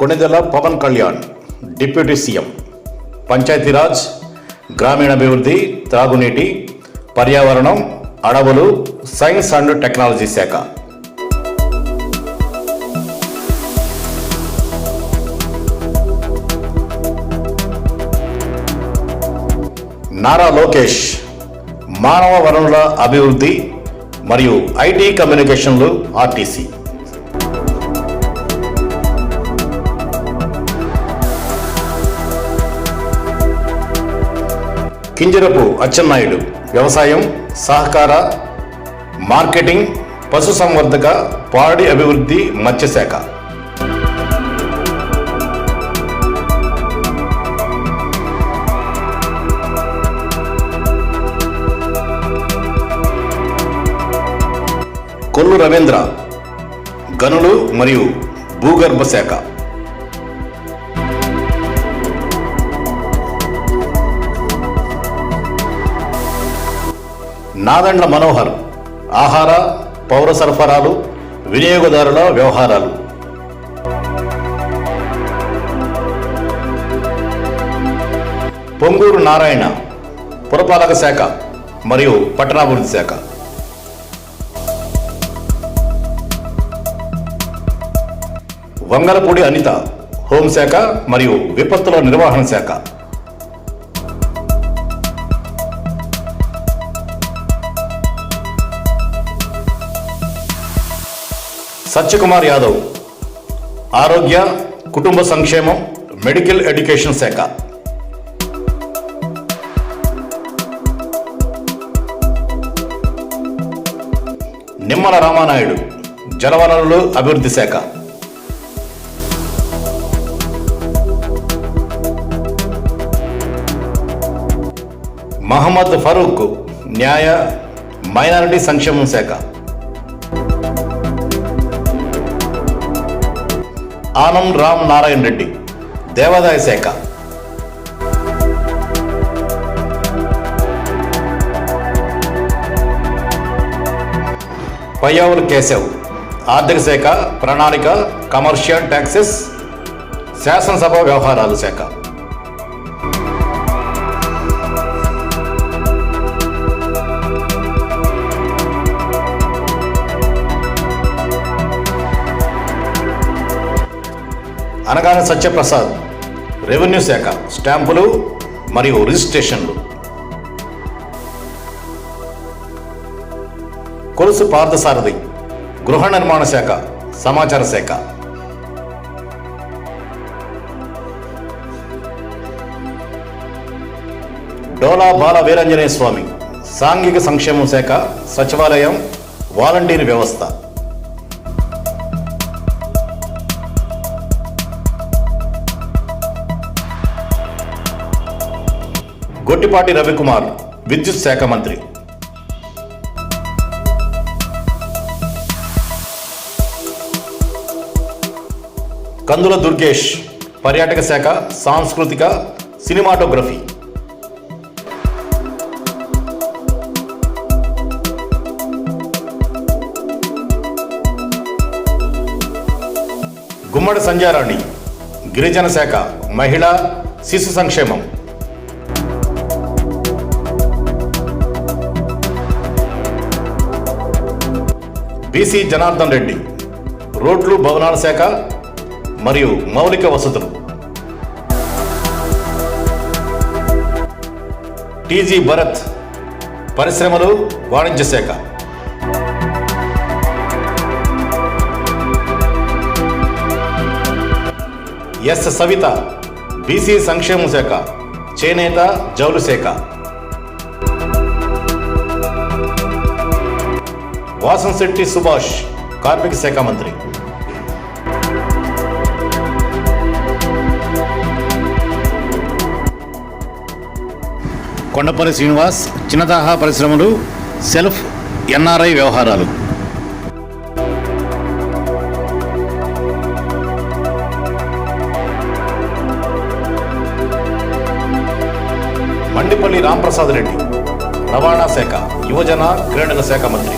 Konidela Pawan Kalyan deputy CM. Panchayati Raj గ్రామీణాభివృద్ధి త్రాగునీటి పర్యావరణం అడవులు సైన్స్ అండ్ టెక్నాలజీ శాఖ. నారా లోకేష్ మానవ వనరుల అభివృద్ధి మరియు ఐటీ కమ్యూనికేషన్లు ఆర్టీసీ. కింజరపు అచ్చెన్నాయుడు వ్యవసాయం సహకార మార్కెటింగ్ పశుసంవర్ధక పాడి అభివృద్ధి మత్స్యశాఖ. కొల్లు రవీంద్ర గనులు మరియు భూగర్భ శాఖ నాదండ్ల మనోహర్ ఆహార పౌర సరఫరాలు వినియోగదారుల వ్యవహారాలు. పొంగూరు నారాయణ పురపాలక శాఖ మరియు పట్టణాభివృద్ధి శాఖ. వంగలపూడి అనిత హోంశాఖ మరియు విపత్తుల నిర్వహణ శాఖ. సత్యకుమార్ యాదవ్ ఆరోగ్య కుటుంబ సంక్షేమం మెడికల్ ఎడ్యుకేషన్ శాఖ. నిమ్మల రామానాయుడు జలవనరులు అభివృద్ధి శాఖ. మహమ్మద్ ఫరూక్ న్యాయ మైనారిటీ సంక్షేమం శాఖ. ఆనం రామ్ నారాయణ రెడ్డి దేవాదాయ శాఖ. పయ్యావుల కేశవ్ ఆర్థిక శాఖ ప్రణాళిక కమర్షియల్ ట్యాక్సెస్ శాసనసభ వ్యవహారాల శాఖ. అనగానే సత్యప్రసాద్ రెవెన్యూ శాఖ స్టాంపులు మరియు రిజిస్ట్రేషన్లు. కొలుసు పార్థసారథి గృహ నిర్మాణ శాఖ సమాచార శాఖ. డోలా బాల వీరంజనేయ స్వామి సాంఘిక సంక్షేమ శాఖ సచివాలయం వాలంటీర్ వ్యవస్థ. గొట్టిపాటి రవికుమార్ విద్యుత్ శాఖ మంత్రి. కందుల దుర్గేష్ పర్యాటక శాఖ సాంస్కృతిక సినిమాటోగ్రఫీ. గుమ్మడి సంజారాణి గిరిజన శాఖ మహిళా శిశు సంక్షేమం. బీసీ జనార్దన్ రెడ్డి రోడ్లు భవనాల శాఖ మరియు మౌలిక వసతులు. టీజీ భరత్ పరిశ్రమలు వాణిజ్య శాఖ. ఎస్. సవిత బీసీ సంక్షేమ శాఖ చేనేత జౌలు శాఖ. వాసంశెట్టి సుభాష్ కార్మిక శాఖ మంత్రి. కొండపల్లి శ్రీనివాస్ చిన్నతహా పరిశ్రమలు సెల్ఫ్ ఎన్ఆర్ఐ వ్యవహారాలు. మండిపల్లి రాంప్రసాద్ రెడ్డి రవాణా శాఖ యువజన క్రీడల శాఖ మంత్రి.